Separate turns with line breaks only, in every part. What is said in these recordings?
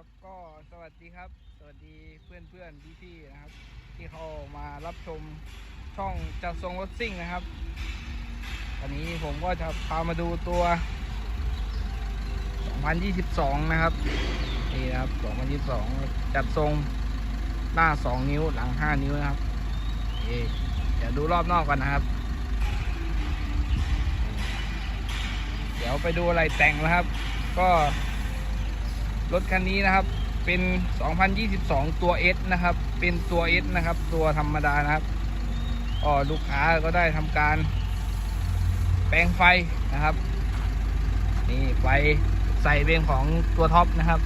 ครับก็สวัสดีครับ สวัสดีเพื่อนเพื่อนพี่พี่ๆนะครับ ที่เขามารับชมช่องจัดทรงรถซิ่งนะครับวันนี้ผมก็จะพามาดูตัว 2022 นะครับ นี่นะครับ 2022 จัดทรงหน้า 2 นิ้วหลัง 5 นิ้วนะครับเอ๊เดี๋ยวดูรอบนอกกันนะครับ เดี๋ยวไปดูอะไรแต่งนะครับ ก็ รถคันนี้นะครับเป็น 2022 ตัว S นะครับ เป็นตัว S นะครับ ตัวธรรมดานะครับก็ลูกค้าก็ได้ทำการ แปลงไฟนะครับ นี่ไฟใส่เป็นของตัวท็อปนะครับ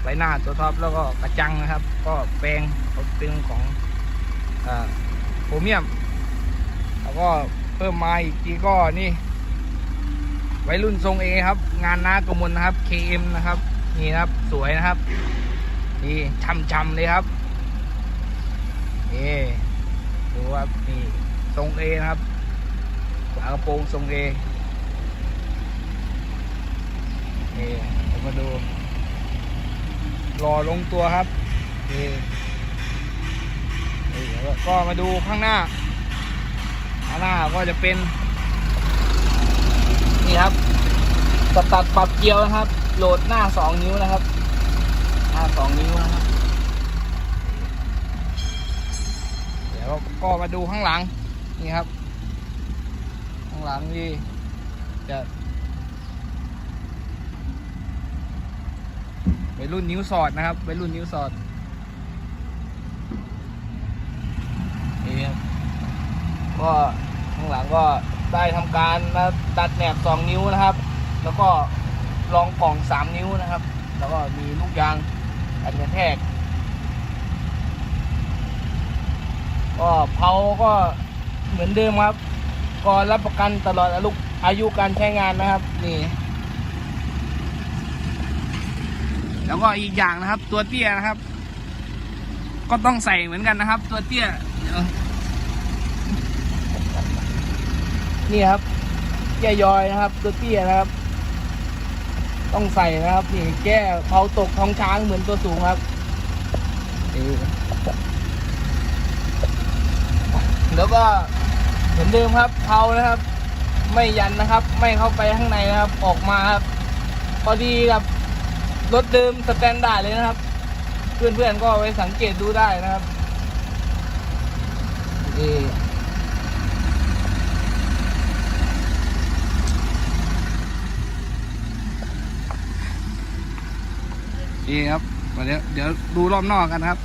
ไฟหน้าตัวท็อปแล้วก็กระจังนะครับ ก็แปลงเป็นของโพรเมียม แล้วก็เพิ่มมาอีกทีก็นี่ไวรุ่นทรงเอครับ งานน้ากมลนะครับ KM นะครับ นี่ครับสวยนะครับ นี่ช่ำๆเลยครับนี่ดูครับนี่ทรงเอนะครับฝากระโปรงทรงเอนี่ผมมาดูรอลงตัวครับนี่นี่ก็มาดูข้างหน้าข้างหน้าก็จะเป็น นี่ครับสตัดปรับเกียวนะครับ โหลดหน้าสองนิ้วนะครับหน้าสองนิ้วนะครับเดี๋ยวก็มาดูข้างหลังนี่ครับ ข้างหลังนี่จะไปรุ่นนิ้วสอดนะครับไปรุ่นนิ้วสอดนี่ครับก็ข้างหลังก็ได้ทำการตัดแหนบสองนิ้วนะครับ แล้วก็ รองกล่องสามนิ้วนะครับ แล้วก็มีลูกยางอันกระแทก ก็เผาก็เหมือนเดิมครับ ก็รับประกันตลอดอายุอายุการใช้งานนะครับนี่แล้วก็อีกอย่างนะครับ ตัวเตี้ยนะครับ ก็ต้องใส่เหมือนกันนะครับ ตัวเตี้ยนี่ครับเตี้ยยอยนะครับ ตัวเตี้ยนะครับ ต้องใส่นะครับนี่แก้เผาตกท้องช้างเหมือนตัวสูงครับนี่แล้วก็เหมือนเดิมครับเผานะครับ ไม่ยันนะครับ ไม่เข้าไปข้างในนะครับ ออกมาครับพอดีกับรถเดิมสแตนดาร์ดเลยนะครับ เพื่อนๆก็ไปสังเกตดูได้นะครับนี่ นี่ครับเดี๋ยวเดี๋ยวดูรอบนอกกันครับ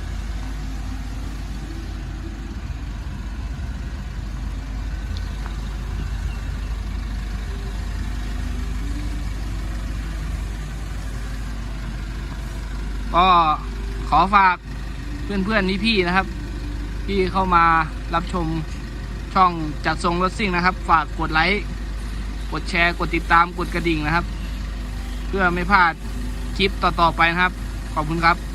ก็ขอฝากเพื่อนๆพี่ๆนะครับ ที่เข้ามารับชมช่องจัดทรงรถซิ่งนะครับ ฝากกดไลค์ กดแชร์ กดติดตาม กดกระดิ่งนะครับ เพื่อไม่พลาด คลิปต่อๆไปนะครับ ขอบคุณครับ